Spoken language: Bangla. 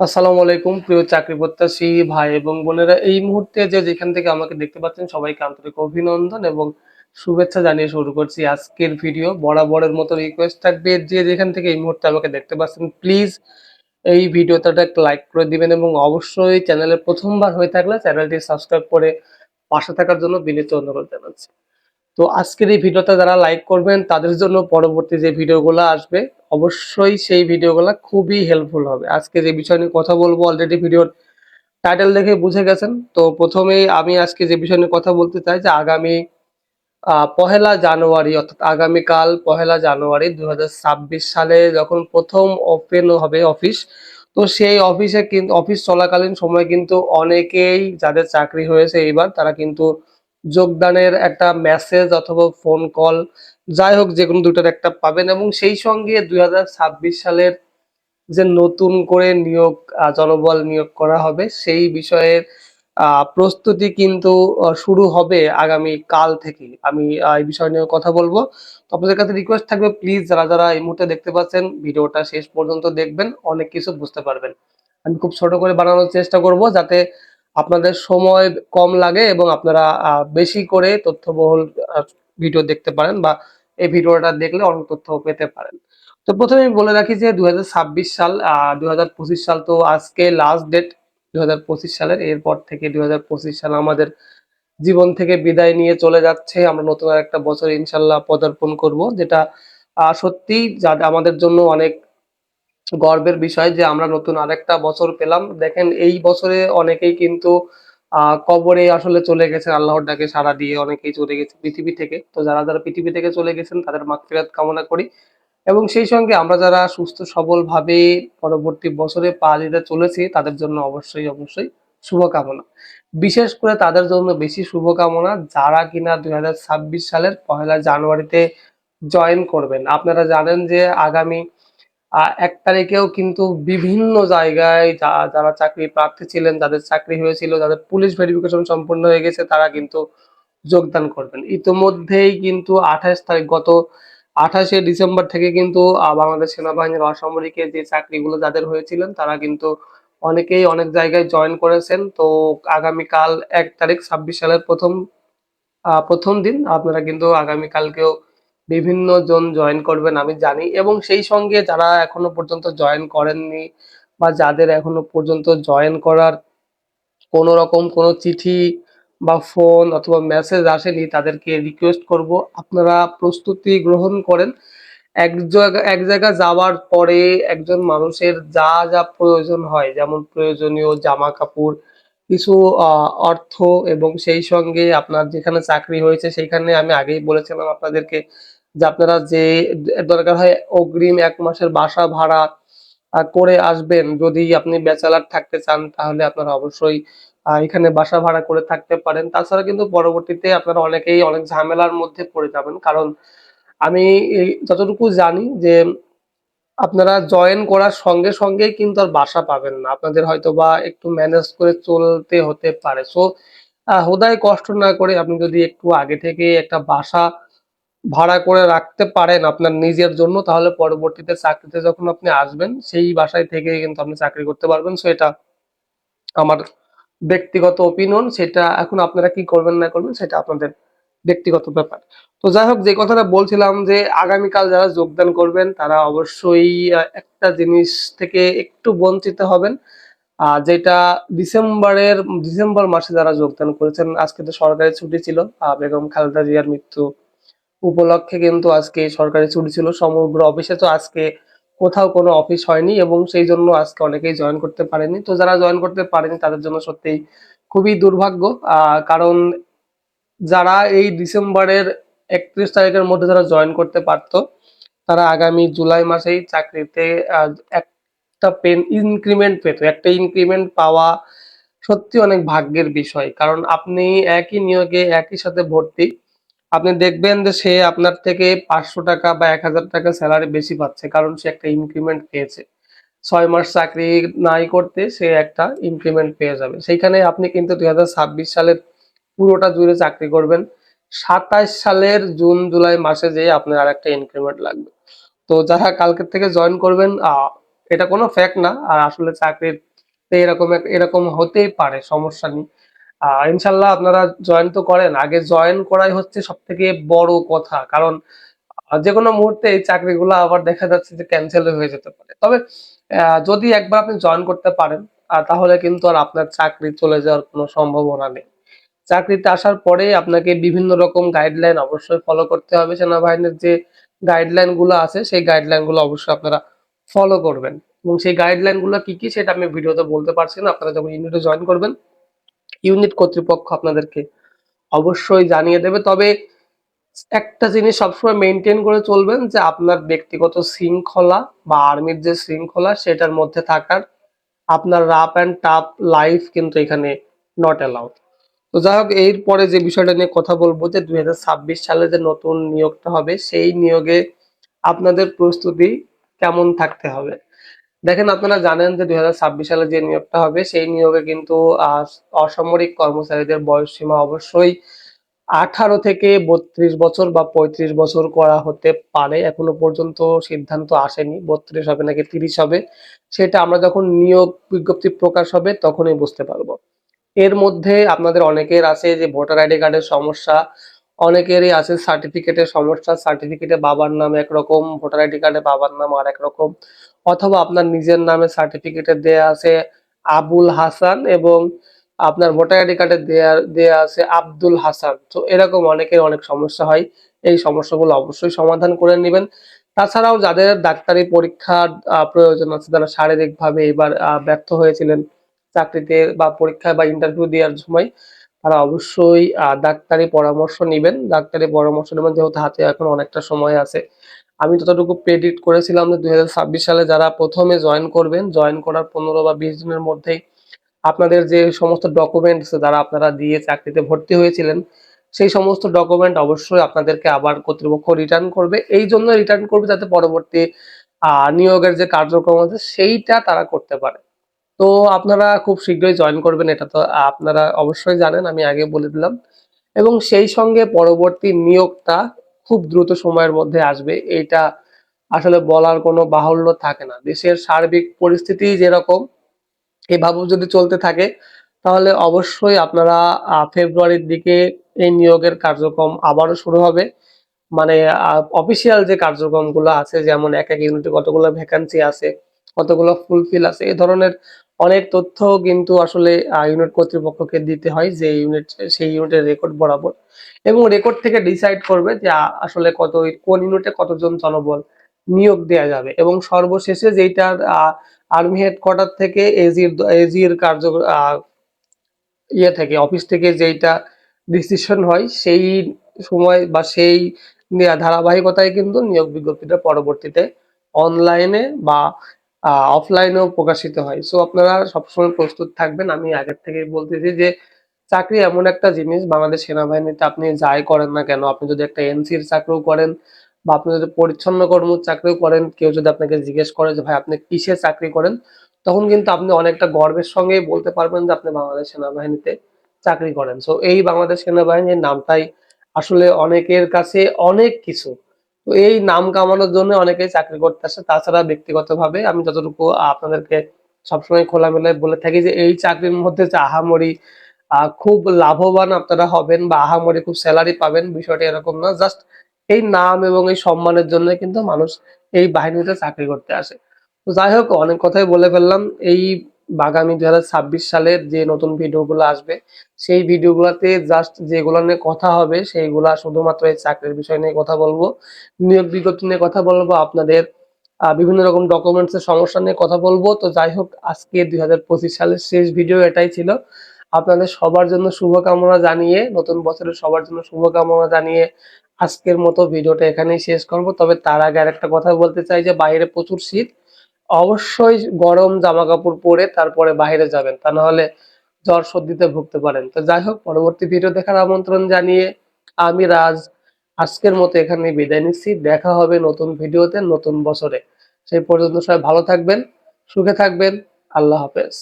আসসালামু আলাইকুম, প্রিয় চাকরি প্রত্যাশী ভাই এবং বোনেরা। এই মুহূর্তে যে যেখান থেকে আমাকে দেখতে পাচ্ছেন, সবাইকে আন্তরিক অভিনন্দন এবং শুভেচ্ছা জানিয়ে শুরু করছি আজকের ভিডিও। বরাবরের মতো রিকোয়েস্ট থাকবে। যে যেখান থেকে এই মুহূর্তে আমাকে দেখতে পাচ্ছেন প্লিজ এই ভিডিওটা একটা লাইক করে দিবেন এবং অবশ্যই চ্যানেলে প্রথমবার হয়ে থাকলে চ্যানেলটি সাবস্ক্রাইব করে পাশে থাকার জন্য বিনীত অনুরোধ জানাচ্ছি। তো আজকের এই ভিডিওটা যারা লাইক করবেন, তাদের জন্য পরবর্তী যে ভিডিওগুলো আসবে, অবশ্যই সেই ভিডিওগুলো খুবই হেল্পফুল হবে। আজকে যে বিষয় নিয়ে কথা বলব অলরেডি ভিডিওর টাইটেল দেখে বুঝে গেছেন। তো প্রথমেই আমি আজকে যে বিষয় নিয়ে কথা বলতে চাই, যে আগামী পহেলা জানুয়ারি, অর্থাৎ আগামীকাল পহেলা জানুয়ারি দুই হাজার ছাব্বিশ সালে যখন প্রথম ওপেন হবে অফিস তো সেই অফিসে কিন্তু অফিস চলাকালীন সময় কিন্তু অনেকেই যাদের চাকরি হয়েছে এইবার, তারা কিন্তু যোগদানের একটা মেসেজ অথবা ফোন কল যাই হোক যে কোনো দুটোর একটা পাবেন এবং সেই সঙ্গে দুই হাজার ছাব্বিশ সালের যে নতুন করে নিয়োগ জনবল নিয়োগ করা হবে, সেই বিষয়ের প্রস্তুতি কিন্তু শুরু হবে আগামী কাল থেকে। আমি এই বিষয় নিয়ে কথা বলব। তো আপনাদের কাছে রিকোয়েস্ট থাকবে প্লিজ যারা যারা এই মুহূর্তে দেখতে পাচ্ছেন, ভিডিওটা শেষ পর্যন্ত দেখবেন, অনেক কিছু বুঝতে পারবেন। আমি খুব ছোট করে বানানোর চেষ্টা করব, যাতে আপনাদের সময় কম লাগে এবং আপনারা বেশি করে তথ্যবহুল ভিডিও দেখতে পারেন বা এই ভিডিওটা দেখলে অনেক তথ্য পেতে পারেন। তো প্রথমে আমি বলে রাখি যে দুহাজার ছাব্বিশ সাল দুহাজার পঁচিশ সাল তো আজকে লাস্ট ডেট দুই হাজার পঁচিশ সালের। এরপর থেকে দুই হাজার পঁচিশ সাল আমাদের জীবন থেকে বিদায় নিয়ে চলে যাচ্ছে। আমরা নতুন আর একটা বছর ইনশাল্লাহ পদার্পণ করব যেটা আহ, সত্যিই যা- আমাদের জন্য অনেক গর্বের বিষয় যে আমরা নতুন আরেকটা বছর পেলাম। দেখেন, এই বছরে অনেকেই কিন্তু কবরে আসলে চলে গেছেন আল্লাহর ডাকে সাড়া দিয়ে, অনেকেই চলে গেছে পৃথিবী থেকে। তো যারা যারা পৃথিবী থেকে চলে গেছেন, তাদের মাগফিরাত কামনা করি। এবং সেই সঙ্গে আমরা যারা সুস্থ সবল ভাবে পরবর্তী বছরে পা দিতে চলেছি, তাদের জন্য অবশ্যই অবশ্যই শুভকামনা। বিশেষ করে তাদের জন্য বেশি শুভকামনা যারা কিনা দুই হাজার ছাব্বিশ সালের পহেলা জানুয়ারিতে জয়েন করবেন। আপনারা জানেন যে আগামী এক তারিখেও কিন্তু বিভিন্ন জায়গায় যারা চাকরি প্রার্থী ছিলেন, যাদের চাকরি হয়েছিল, যাদের পুলিশ ভেরিফিকেশন সম্পূর্ণ হয়ে গেছে, তারা কিন্তু যোগদান করবেন। ইতোমধ্যেই কিন্তু আঠাশ তারিখ, গত আঠাশে ডিসেম্বর থেকে কিন্তু বাংলাদেশ সেনাবাহিনীর অসামরিকের যে চাকরিগুলো যাদের হয়েছিলেন, তারা কিন্তু অনেকেই অনেক জায়গায় জয়েন করেছেন। তো আগামীকাল এক তারিখ, ছাব্বিশ সালের প্রথম প্রথম দিন, আপনারা কিন্তু আগামীকালকেও বিভিন্ন জন জয়েন করবেন, আমি জানি। এবং সেই সঙ্গে যারা এখনও পর্যন্ত জয়েন করেননি বা যাদের এখনও পর্যন্ত জয়েন করার কোনো রকম কোনো চিঠি বা ফোন অথবা মেসেজ আসেনি, তাদেরকে রিকোয়েস্ট করব। আপনারা প্রস্তুতি গ্রহণ করেন। এক জায়গা এক জায়গা যাওয়ার পরে একজন মানুষের যা যা প্রয়োজন হয়, যেমন প্রয়োজনীয় জামা কাপড়, কিছু অর্থ এবং সেই সঙ্গে আপনার যেখানে চাকরি হয়েছে, সেইখানে আমি আগেই বলেছিলাম আপনাদেরকে যে আপনারা যে দরকার হয় অগ্রিম এক মাসের বাসা ভাড়া করে আসবেন। যদি আপনি ব্যাচেলার থাকতে চান, তাহলে আপনারা অবশ্যই এখানে বাসা ভাড়া করে থাকতে পারেন। তাছাড়া কিন্তু পরবর্তীতে আপনারা অনেকেই অনেক ঝামেলার মধ্যে পড়ে যাবেন। কারণ আমি যতটুকু জানি যে, আপনারা জয়েন করার সঙ্গে সঙ্গেই কিন্তু আর বাসা পাবেন না। আপনাদের হয়তো বা একটু ম্যানেজ করে চলতে হতে পারে। সো হোদায় কষ্ট না করে আপনি যদি একটু আগে থেকে একটা বাসা ভাড়া করে রাখতে পারেন আপনার নিজের জন্য, তাহলে পরবর্তীতে চাকরিতে যখন আপনি আসবেন, সেই বাসায় থেকে কিন্তু আপনি চাকরি করতে পারবেন। সো এটা আমার ব্যক্তিগত ওপিনিয়ন সেটা এখন আপনারা কি করবেন, না করবেন, সেটা আপনাদের ব্যক্তিগত ব্যাপার। তো যাই হোক, যে কথাটা বলছিলাম যে আগামীকাল যারা যোগদান করবেন, তারা অবশ্যই একটা জিনিস থেকে একটু বঞ্চিত হবেন। যেটা ডিসেম্বরের, ডিসেম্বর মাসে যারা যোগদান করেছেন, আজকে তো সরকারি ছুটি ছিল বেগম খালেদা জিয়ার মৃত্যু উপলক্ষে কিন্তু আজকে সরকারি ছুটি ছিল। সমগ্র অফিসে তো আজকে কোথাও কোনো অফিস হয়নি এবং সেই জন্য আজকে অনেকেই জয়েন করতে পারেনি। তো যারা জয়েন করতে পারেনি, তাদের জন্য সত্যিই খুবই দুর্ভাগ্য। কারণ যারা এই ডিসেম্বরের একত্রিশ তারিখের মধ্যে যারা জয়েন করতে পারতো, তারা আগামী জুলাই মাসেই চাকরিতে একটা পেন ইনক্রিমেন্ট পেত। একটা ইনক্রিমেন্ট পাওয়া সত্যি অনেক ভাগ্যের বিষয়। কারণ আপনি একই নিয়োগে একই সাথে ভর্তি। আপনি দেখবেন যে সে আপনার থেকে পাঁচশো টাকা বা এক হাজার টাকা স্যালারি বেশি পাচ্ছে, কারণ সে একটা ইনক্রিমেন্ট পেয়েছে। ছয় মাস চাকরি নাই করতে সে একটা ইনক্রিমেন্ট পেয়ে যাবে। সেইখানে আপনি কিন্তু দুই ছাব্বিশ সালের পুরোটা জুড়ে চাকরি করবেন। সাতাশ সালের জুন, জুলাই মাসে যেয়ে আপনার আর একটা ইনক্রিমেন্ট লাগবে। তো যারা কালকের থেকে জয়েন করবেন এটা কোনো ফ্যাক্ট না। আর আসলে চাকরির এরকম এরকম হতেই পারে, সমস্যা নেই। ইনশাল্লাহ আপনারা জয়েন তো করেন। আগে জয়েন করাই হচ্ছে সব থেকে বড় কথা। কারণ যে কোনো মুহূর্তে এই চাকরিগুলো আবার দেখা যাচ্ছে যে ক্যান্সেল হয়ে যেতে পারে। তবে যদি একবার আপনি জয়েন করতে পারেন তাহলে কিন্তু আর আপনার চাকরি চলে যাওয়ার কোনো সম্ভাবনা নেই। চাকরিতে আসার পরে আপনাকে বিভিন্ন রকম গাইডলাইন অবশ্যই ফলো করতে হবে। সেনাবাহিনীর যে গাইডলাইনগুলো আছে, সেই গাইডলাইনগুলো অবশ্যই আপনারা ফলো করবেন। এবং সেই গাইডলাইনগুলো কি কি সেটা আমি ভিডিওতে বলতে পারছি না। আপনারা যখন ইউনিটে জয়েন করবেন ইউনিট কর্তৃপক্ষ আপনাদেরকে অবশ্যই জানিয়ে দেবে। তবে একটা জিনিস সবসময় মেনটেন করে চলবেন যে আপনার ব্যক্তিগত শৃঙ্খলা বা আর্মির যে শৃঙ্খলা সেটার মধ্যে থাকার আপনার রাপ অ্যান্ড টাপ লাইফ কিন্তু এখানে নট অ্যালাউড তো যাই হোক, এরপরে যে বিষয়টা নিয়ে কথা বলব যে দুই হাজার ছাব্বিশ সালে যে নতুন নিয়োগটা হবে, সেই নিয়োগে আপনাদের প্রস্তুতি কেমন থাকতে হবে? দেখেন আপনারা জানেন যে দুই হাজার ছাব্বিশ সালে যে নিয়োগটা হবে, সেই নিয়োগে কিন্তু অসামরিক কর্মচারীদের বয়স সীমা অবশ্যই আঠারো থেকে বত্রিশ বছর বা পঁয়ত্রিশ বছর করা হতে পারে। এখনও পর্যন্ত সিদ্ধান্ত আসেনি, বত্রিশ হবে নাকি তিরিশ হবে, সেটা আমরা যখন নিয়োগ বিজ্ঞপ্তি প্রকাশ হবে তখনই বুঝতে পারব। এর মধ্যে আপনাদের অনেকের আছে যে ভোটার আইডি কার্ডের সমস্যা অনেকেরই আছে সার্টিফিকেটের সমস্যা। সার্টিফিকেটে বাবার নাম একরকম ভোটার আইডি কার্ডে বাবার নাম আর রকম অথবা আপনার নিজের নামে সার্টিফিকেটে দেয়া আছে আবুল হাসান এবং আপনার ভোটার আইডি কার্ডে দেয়া দেয়া আছে আব্দুল হাসান। তো এরকম অনেকের অনেক সমস্যা হয়। এই সমস্যাগুলো অবশ্যই সমাধান করে নেবেন। তাছাড়াও যাদের ডাক্তারি পরীক্ষার প্রয়োজন আছে যারা শারীরিকভাবে এবার ব্যর্থ হয়েছিলেন চাকরিতে বা পরীক্ষা বা ইন্টারভিউ দেওয়ার সময়। তারা অবশ্যই ডাক্তারি পরামর্শ নেবেন। ডাক্তারি পরামর্শ নেবেন, যেহেতু হাতে এখন অনেকটা সময় আছে। আমি যতটুকু প্রেডিক্ট করেছিলাম যে দুই হাজার ছাব্বিশ সালে যারা প্রথমে জয়েন করবেন জয়েন করার পনেরো বা বিশ দিনের মধ্যেই আপনাদের যে সমস্ত ডকুমেন্টস যারা আপনারা দিয়ে চাকরিতে ভর্তি হয়েছিলেন, সেই সমস্ত ডকুমেন্ট অবশ্যই আপনাদেরকে আবার কর্তৃপক্ষ রিটার্ন করবে। এই জন্য রিটার্ন করবে যাতে পরবর্তী নিয়োগের যে কার্যক্রম আছে, সেইটা তারা করতে পারে। তো আপনারা খুব শীঘ্রই জয়েন করবেন, এটা তো আপনারা অবশ্যই জানেন, আমি আগে বলে দিলাম। এবং সেই সঙ্গে পরবর্তী নিয়োগটা খুব দ্রুত সময়ের মধ্যে আসবে, এটা আসলে বলার কোনো বাহুল্য থাকে না। দেশের সার্বিক পরিস্থিতি যেরকম এভাবে যদি চলতে থাকে, তাহলে অবশ্যই আপনারা ফেব্রুয়ারির দিকে এই নিয়োগের কার্যক্রম আবারও শুরু হবে। মানে অফিসিয়াল যে কার্যক্রমগুলো আছে, যেমন এক এক ইউনিটে কতগুলো ভ্যাকান্সি আছে কতগুলো ফুলফিল আছে? এ ধরনের অনেক তথ্য কিন্তু আসলে ইউনিট কর্তৃপক্ষকে দিতে হয় যে ইউনিট সেই ইউনিটের রেকর্ড বরাবর। এবং রেকর্ড থেকে ডিসাইড করবে যে আসলে কত, কোন ইউনিটে কতজন জনবল নিয়োগ দেওয়া যাবে। এবং সর্বশেষে যেইটার আর্মি হেডকোয়ার্টার থেকে এজির এজির কার্য ইয়ে থেকে অফিস থেকে যেইটা ডিসিশন হয়, সেই সময় বা সেই ধারাবাহিকতায় কিন্তু নিয়োগ বিজ্ঞপ্তিটা পরবর্তীতে অনলাইনে বা অফলাইনেও প্রকাশিত হয়। সো আপনারা সবসময় প্রস্তুত থাকবেন। আমি আগের থেকেই বলতেছি যে, চাকরি এমন একটা জিনিস বাংলাদেশ সেনাবাহিনীতে আপনি যাই করেন না কেন, আপনি যদি একটা এনসির চাকরিও করেন বা আপনি যদি পরিচ্ছন্ন কর্ম চাকরিও করেন, কেউ যদি আপনাকে জিজ্ঞেস করে যে, ভাই, আপনি কিসের চাকরি করেন? তখন কিন্তু আপনি অনেকটা গর্বের সঙ্গে বলতে পারবেন যে, আপনি বাংলাদেশ সেনাবাহিনীতে চাকরি করেন। সো এই বাংলাদেশ সেনাবাহিনীর নামটাই আসলে অনেকের কাছে অনেক কিছু। তো এই নাম কামানোর জন্য অনেকেই চাকরি করতে আসে। তাছাড়া ব্যক্তিগতভাবে আমি যতটুকু আপনাদেরকে সবসময় খোলামেলায় বলে থাকি যে এই চাকরির মধ্যে যে আহামরি আহ, খুব লাভবান আপনারা হবেন বা আহামরি খুব স্যালারি পাবেন বিষয়টা এরকম না। জাস্ট এই নাম এবং এই সম্মানের জন্য কিন্তু মানুষ এই বাহিনীতে চাকরি করতে আসে। তো যাই হোক অনেক কথাই বলে ফেললাম। এই আগামী ছাব্বিশ সালের যে নতুন ভিডিওগুলো আসবে, সেই ভিডিওগুলোতে জাস্ট যেগুলো নিয়ে কথা হবে, সেইগুলা শুধুমাত্র এই চাকরির বিষয় নিয়ে কথা বলব। নিয়োগ বিজ্ঞপ্তি নিয়ে কথা বলব, আপনাদের বিভিন্ন রকম ডকুমেন্টস এর সমস্যা নিয়ে কথা বলব। তো যাই হোক, আজকে দুই হাজার পঁচিশ সালের শেষ ভিডিও এটাই ছিল। আপনাদের সবার জন্য শুভকামনা জানিয়ে, নতুন বছরের সবার জন্য শুভকামনা জানিয়ে আজকের মতো ভিডিওটা এখানেই শেষ করব। তবে তার আগে আর একটা কথা বলতে চাই যে, বাইরে প্রচুর শীত। অবশ্যই গরম জামা কাপড় পরে তারপরে বাইরে যাবেন, তা নাহলে জ্বর সর্দিতে ভুগতে পারেন। তো যাই হোক, পরবর্তী ভিডিও দেখার আমন্ত্রণ জানিয়ে আমি রাজ আজকের মতো এখানে বিদায় নিচ্ছি। দেখা হবে নতুন ভিডিওতে নতুন বছরে। সেই পর্যন্ত সবাই ভালো থাকবেন, সুখে থাকবেন। আল্লাহ হাফেজ।